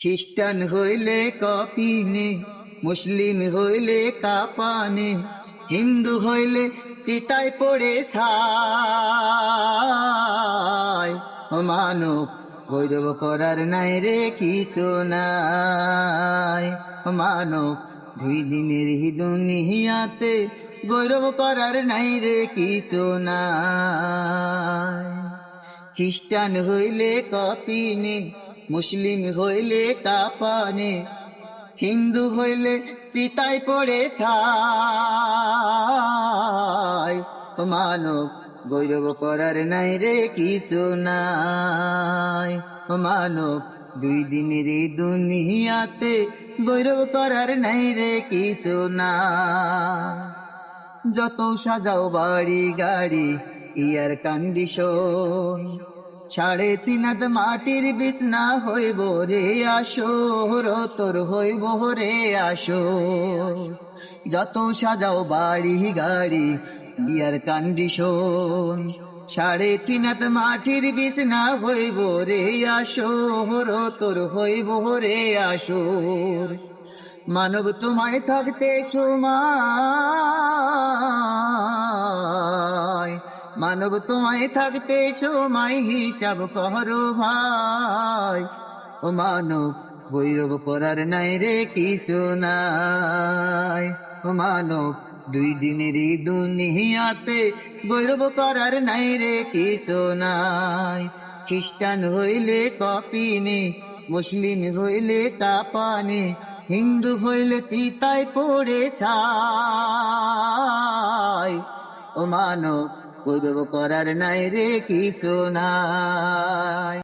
খ্রিস্টান হইলে কপিনে, মুসলিম হইলে কাপানে, হিন্দু হইলে চিতায় পড়ে ছাই। ও মানব, গৌরব করার নাই রে কিছু নাই। মানব, দুই দিনের দুনিয়াতে গৌরব করার নাই রে কিছু নাই। খ্রিস্টান হইলে কপিনে মুসলিম হইলে কাপানে হিন্দু হইলে সীতায় পড়ে ও মানব, গৌরব করার নাই রে কিছু নাই। মানব, দুই দিনের দুনিয়াতে গৌরব করার নাই রে কিছু না যত সাজাও বাড়ি গাড়ি, ইয়ার কন্ডিশন সাড়ে তিন হাত মাটির বিছনা হইব রে আসো তোর হইব রে আসো যত সাজাও বাড়ি গাড়ি ইয়ার কন্ডিশন সাড়ে তিন হাত মাটির বিছনা হইব রে আসো তোর হইব রে আসোর। মানব তোমায় থাকতে সময় মানব তোমায় থাকতে সময় হিসাব করো ভাই। ও মানব গৈরব করার নাই রে কিছু নাই। ও মানব, দুই দিনের দুনিয়াতে গৌরব করার নাই রে কিছু নাই। খ্রিস্টান হইলে কপিনে, মুসলিম হইলে কাপানে, হিন্দু হইলে চিতায় পড়ে ছায় ও মানব গৌরব করার নাই রে কিছু নাই।